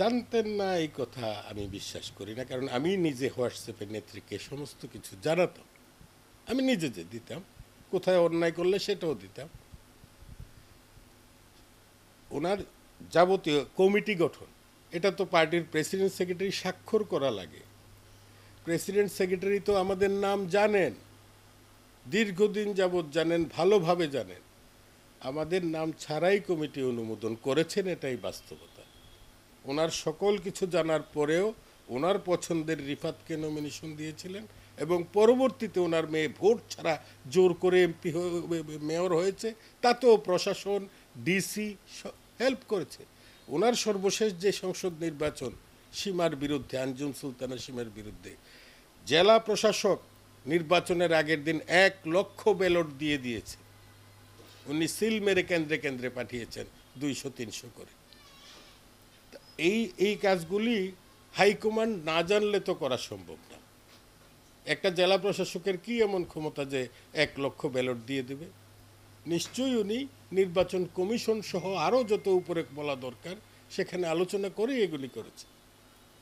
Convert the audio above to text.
জানতেন না এই কথা আমি বিশ্বাস করি না, কারণ আমি নিজে হোয়াটসঅ্যাপের নেত্রীকে সমস্ত কিছু জানাতাম। আমি নিজে যে দিতাম, কোথায় অন্যায় করলে সেটাও দিতাম। ওনার যাবতীয় কমিটি গঠন, এটা তো পার্টির প্রেসিডেন্ট সেক্রেটারি স্বাক্ষর করা লাগে। প্রেসিডেন্ট সেক্রেটারি তো আমাদের নাম জানেন, দীর্ঘদিন যাবৎ জানেন, ভালোভাবে জানেন। আমাদের নাম ছাড়াই কমিটি অনুমোদন করেছেন, এটাই বাস্তবতা। ওনার সকল কিছু জানার পরেও ওনার পছন্দের রিফাতকে নমিনেশন দিয়েছিলেন এবং পরবর্তীতে ওনার মেয়ে ভোট ছাড়া জোর করে এমপি মেয়র হয়েছে, তাতেও প্রশাসন ডিসি হেল্প করেছে। ওনার সর্বশেষ যে সংসদ নির্বাচন, সীমার বিরুদ্ধে আঞ্জুম সুলতানা সীমার বিরুদ্ধে, জেলা প্রশাসক নির্বাচনের আগের দিন এক লক্ষ ব্যালট দিয়ে দিয়েছে। উনি সিল মেরে কেন্দ্রে কেন্দ্রে পাঠিয়েছেন দুইশো, তিনশো করে। এই এই কাজগুলি হাইকমান্ড না জানলে তো করা সম্ভব না। একটা জেলা প্রশাসকের কি এমন ক্ষমতা যে এক লক্ষ ব্যালট দিয়ে দেবে? নিশ্চয়ই উনি নির্বাচন কমিশন সহ আরও যত উপরে বলা দরকার, সেখানে আলোচনা করে এগুলি করেছে